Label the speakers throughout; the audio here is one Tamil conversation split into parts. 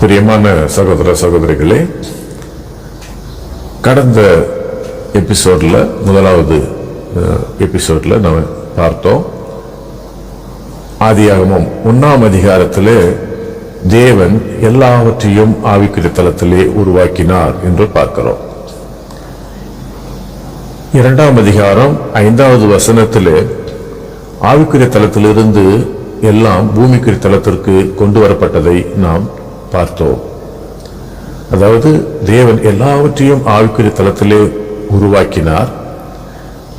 Speaker 1: பிரியமான சகோதர சகோதரிகளே கடந்த எபிசோட்ல முதலாவது எபிசோட்ல நம்ம பார்த்தோம். ஆதியாகமும் ஒன்றாம் அதிகாரத்திலே தேவன் எல்லாவற்றையும் ஆவிக்குரிய தளத்திலே உருவாக்கினார் என்று பார்க்கிறோம். இரண்டாம் அதிகாரம் ஐந்தாவது வசனத்திலே ஆவிக்குரிய தளத்திலிருந்து எல்லாம் பூமிக்குரிய தளத்திற்கு கொண்டு வரப்பட்டதை நாம் பார்த்தோம். அதாவது தேவன் எல்லாவற்றையும் ஆவிக்குரிய தளத்திலே உருவாக்கினார்.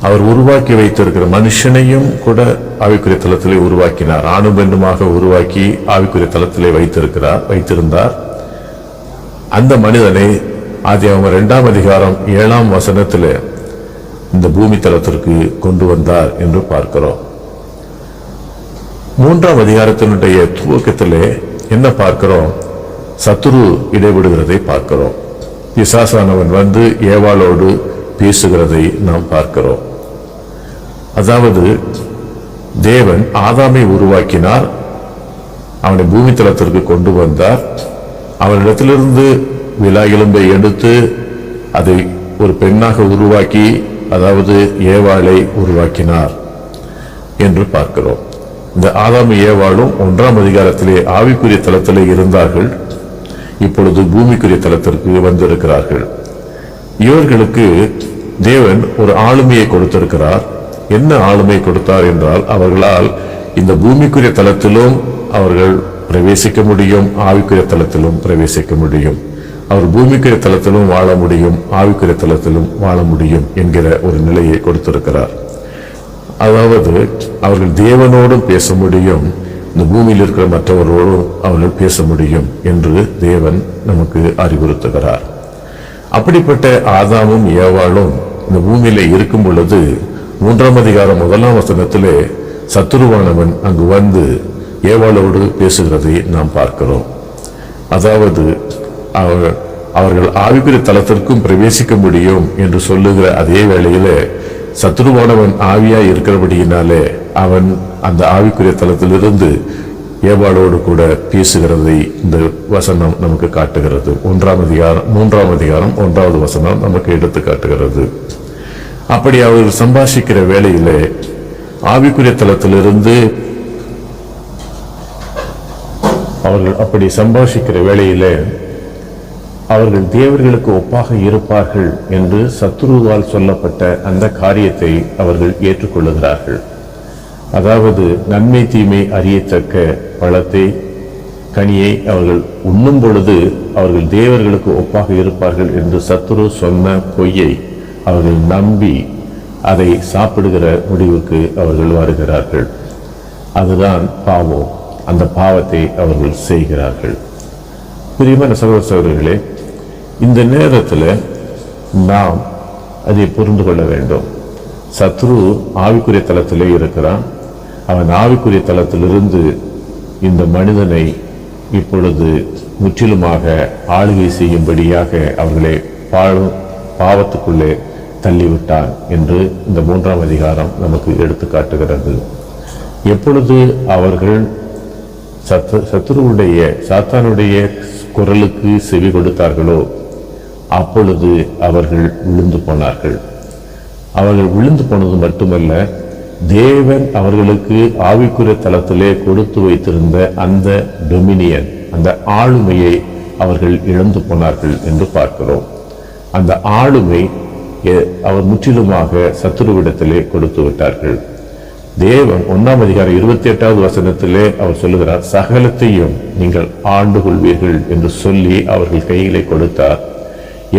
Speaker 1: அவர் உருவாக்கி வைத்திருக்கிற மனுஷனையும் கூட ஆவிக்குரிய தளத்திலே உருவாக்கினார். ஆணும் பெண்ணுமாக உருவாக்கி ஆவிக்குரிய தளத்திலே வைத்திருக்கிறார் வைத்திருந்தார். அந்த மனிதனை ஆதி அவங்க ரெண்டாம் அதிகாரம் ஏழாம் வசனத்தில் இந்த பூமி தளத்திற்கு கொண்டு வந்தார் என்று பார்க்கிறோம். மூன்றாம் அதிகாரத்தினுடைய துவக்கத்திலே என்ன பார்க்கிறோம்? சத்துரு இடைவிடுகிறதை பார்க்கிறோம். பிசாசானவன் வந்து ஏவாளோடு பேசுகிறதை நாம் பார்க்கிறோம். அதாவது தேவன் ஆதாமை உருவாக்கினார் அவனை பூமி தளத்திற்கு கொண்டு வந்தார் அவனிடத்திலிருந்து விழா எலும்பை எடுத்து அதை ஒரு பெண்ணாக உருவாக்கி அதாவது ஏவாளை உருவாக்கினார் என்று பார்க்கிறோம். இந்த ஆதாமி ஏவாளும் ஒன்றாம் அதிகாரத்திலே ஆவிக்குரிய தளத்திலே இருந்தார்கள். இப்பொழுது பூமிக்குரிய தளத்திற்கு வந்திருக்கிறார்கள். இவர்களுக்கு தேவன் ஒரு ஆளுமையை கொடுத்திருக்கிறார். என்ன ஆளுமை கொடுத்தார் என்றால் அவர்களால் இந்த பூமிக்குரிய தளத்திலும் அவர்கள் பிரவேசிக்க முடியும் ஆவிக்குரிய தளத்திலும் பிரவேசிக்க முடியும். அவர் பூமிக்குரிய தளத்திலும் வாழ முடியும் ஆவிக்குரிய தளத்திலும் வாழ முடியும் என்கிற ஒரு நிலையை கொடுத்திருக்கிறார். அதாவது அவர்கள் தேவனோடும் பேச முடியும் இந்த பூமியில் இருக்கிற மற்றவர்களோடும் அவர்கள் பேச முடியும் என்று தேவன் நமக்கு அறிவுறுத்துகிறார். அப்படிப்பட்ட ஆதாமும் ஏவாளும் இந்த பூமியில இருக்கும் பொழுது மூன்றாம் அதிகாரம் முதலாம் வசனத்திலே சத்துருவானவன் அங்கு வந்து ஏவாளோடு பேசுகிறதை நாம் பார்க்கிறோம். அதாவது அவர் அவர்கள் ஆவிக்குரிய தளத்திற்கும் பிரவேசிக்க முடியும் என்று சொல்லுகிற அதே வேளையில் சத்துருவானவன் ஆவியாய் இருக்கிறபடியினாலே அவன் அந்த ஆவிக்குரிய தளத்திலிருந்து ஏபாலோடு கூட பேசுகிறதை இந்த வசனம் நமக்கு காட்டுகிறது. ஒன்றாம் அதிகாரம் மூன்றாம் அதிகாரம் ஒன்றாவது வசனம் நமக்கு எடுத்து காட்டுகிறது. அப்படி அவர்கள் சம்பாஷிக்கிற வேளையிலே ஆவிக்குரிய தளத்திலிருந்து அவர்கள் அப்படி சம்பாஷிக்கிற வேளையிலே அவர்கள் தேவர்களுக்கு ஒப்பாக இருப்பார்கள் என்று சத்ருவால் சொல்லப்பட்ட அந்த காரியத்தை அவர்கள் ஏற்றுக்கொள்ளுகிறார்கள். அதாவது நன்மை தீமை அறியத்தக்க பழத்தை கனியை அவர்கள் உண்ணும் பொழுது அவர்கள் தேவர்களுக்கு ஒப்பாக இருப்பார்கள் என்று சத்துரு சொன்ன பொய்யை அவர்கள் நம்பி அதை சாப்பிடுகிற முடிவுக்கு அவர்கள் வருகிறார்கள். அதுதான் பாவம் அந்த பாவத்தை அவர்கள் செய்கிறார்கள். பிரியமான சகோதர சகோதரிகளே இந்த நேரத்தில் நாம் அதை புரிந்து கொள்ள வேண்டும். சத்ரு ஆவிக்குரிய தளத்திலே இருக்கிறான். அவன் ஆவிக்குரிய தளத்திலிருந்து இந்த மனிதனை இப்பொழுது முற்றிலுமாக ஆளுகை செய்யும்படியாக அவர்களை பாழும் பாவத்துக்குள்ளே தள்ளிவிட்டான் என்று இந்த மூன்றாம் அதிகாரம் நமக்கு எடுத்து காட்டுகிறது. எப்பொழுது அவர்கள் சத்து சத்துருவுடைய சாத்தானுடைய குரலுக்கு செவி கொடுத்தார்களோ அப்பொழுது அவர்கள் விழுந்து போனார்கள். அவர்கள் விழுந்து போனது மட்டுமல்ல தேவன் அவர்களுக்கு ஆவிக்குரிய தளத்திலே கொடுத்து வைத்திருந்த அந்த டொமினியன் அந்த ஆளுமையை அவர்கள் இழந்து போனார்கள் என்று பார்க்கிறோம். அந்த ஆளுமை அவர் முற்றிலுமாக சத்துருவிடத்திலே கொடுத்து விட்டார்கள். தேவன் ஒன்றாம் அதிகாரம் இருபத்தி எட்டாவது வசனத்திலே அவர் சொல்லுகிறார் சகலத்தையும் நீங்கள் ஆண்டு கொள்வீர்கள் என்று சொல்லி அவர்கள் கையிலே கொடுத்தார்.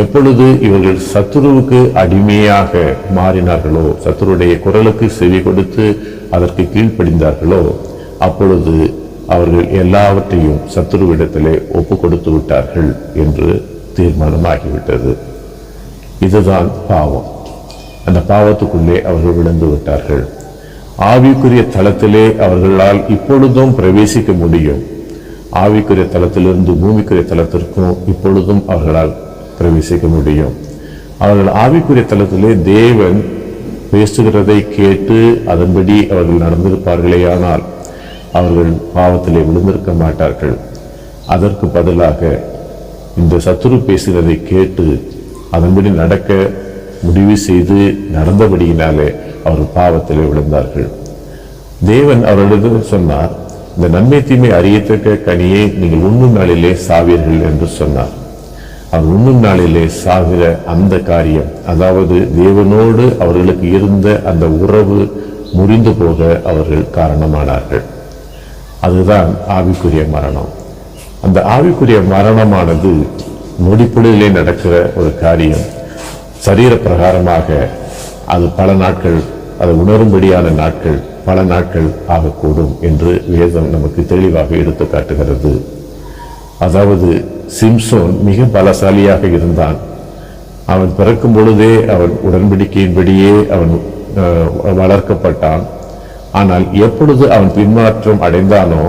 Speaker 1: எப்பொழுது இவர்கள் சத்துருவுக்கு அடிமையாக மாறினார்களோ சத்துருடைய குரலுக்கு செவி கொடுத்து அதற்கு கீழ்ப்படிந்தார்களோ அப்பொழுது அவர்கள் எல்லாவற்றையும் சத்துருவிடத்திலே ஒப்பு கொடுத்து விட்டார்கள் என்று தீர்மானமாகிவிட்டது. இதுதான் பாவம். அந்த பாவத்துக்குள்ளே அவர்கள் விழுந்து விட்டார்கள். ஆவிக்குரிய தளத்திலே அவர்களால் இப்பொழுதும் பிரவேசிக்க முடியும். ஆவிக்குரிய தளத்திலிருந்து பூமிக்குரிய தளத்திற்கும் இப்பொழுதும் அவர்களால் பிரவேசிக்க முடியும். அவர்கள் ஆவிக்குரிய தளத்திலே தேவன் பேசுகிறதை கேட்டு அதன்படி அவர்கள் நடந்திருப்பார்களேயானால் அவர்கள் பாவத்திலே விழுந்திருக்க மாட்டார்கள். அதற்கு பதிலாக இந்த சத்துரு பேசுகிறதை கேட்டு அதன்படி நடக்க முடிவு செய்து நடந்தபடியினாலே அவர் பாவத்திலே விழுந்தார்கள். தேவன் அவர்களிடம் சொன்னார் இந்த நன்மை தீமை அறியத்தக்க கனியை நீங்கள் உண்ணும் நாளிலே சாவீர்கள் என்று சொன்னார். அவர் உண்ணும் நாளிலே சாகிற அந்த காரியம். அதாவது தேவனோடு அவர்களுக்கு இருந்த அந்த உறவு முறிந்து போக அவர்கள் காரணமானார்கள். அதுதான் ஆவிக்குரிய மரணம். அந்த ஆவிக்குரிய மரணமானது நொடிப்பொழுதிலே நடக்கிற ஒரு காரியம். சரீர பிரகாரமாக அது பல நாட்கள் அதை உணரும்படியான நாட்கள் பல நாட்கள் ஆகக்கூடும் என்று வேதம் நமக்கு தெளிவாக எடுத்து காட்டுகிறது அதாவது சிம்சோன் மிக பலசாலியாக இருந்தான். அவன் பிறக்கும் பொழுதே அவன் உடன்படிக்கையின்படியே அவன் அஹ், வளர்க்கப்பட்டான். ஆனால் எப்பொழுது அவன் பின்மாற்றம் அடைந்தானோ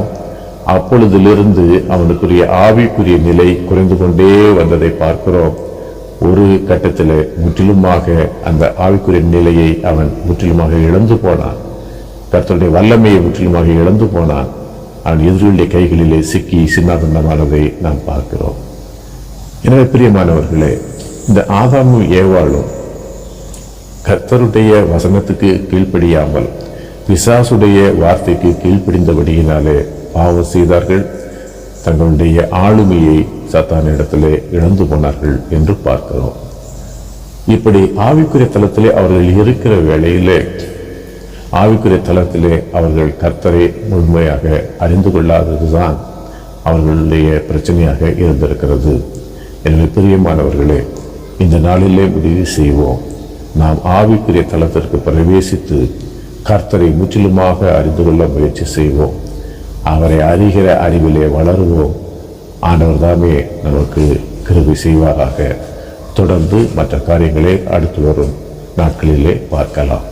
Speaker 1: அப்பொழுதிலிருந்து அவனுக்குரிய ஆவிக்குரிய நிலை குறைந்து கொண்டே வந்ததை பார்க்கிறோம். ஒரு கட்டத்தில் முற்றிலுமாக அந்த ஆவிக்குரிய நிலையை அவன் முற்றிலுமாக இழந்து போனான். கர்த்தருடைய வல்லமையை முற்றிலுமாக இழந்து போனான். அவன் எதிரிகளுடைய கைகளிலே சிக்கி சின்னாபின்னமானதை நாம் பார்க்கிறோம். எனவே பிரியமானவர்களே இந்த ஆதாமும் ஏவாளும் கர்த்தருடைய வசனத்துக்கு கீழ்ப்படியாமல் பிசாசுடைய வார்த்தைக்கு கீழ்ப்படிந்தபடியினாலே பாவம் செய்தார்கள். தங்களுடைய ஆளுமையை சத்தானிடத்திலே இழந்து போனார்கள் என்று பார்க்கிறோம். இப்படி ஆவிக்குரிய தளத்திலே அவர்கள் இருக்கிற வேளையிலே ஆவிக்குரிய தளத்திலே அவர்கள் கர்த்தரை முழுமையாக அறிந்து கொள்ளாததுதான் அவர்களுடைய பிரச்சனையாக இருந்திருக்கிறது. எனவே பிரியமானவர்களே இந்த நாளிலே முடிவு செய்வோம். நாம் ஆவிக்குரிய தளத்திற்கு பிரவேசித்து கர்த்தரை முற்றிலுமாக அறிந்து கொள்ள முயற்சி செய்வோம். அவரை அறிகிற அறிவிலே வளருவோம். ஆண்டவர் தாமே நமக்கு கிருபை செய்வாராக. தொடர்ந்து மற்ற காரியங்களை அடுத்து வரும் நாட்களிலே பார்க்கலாம்.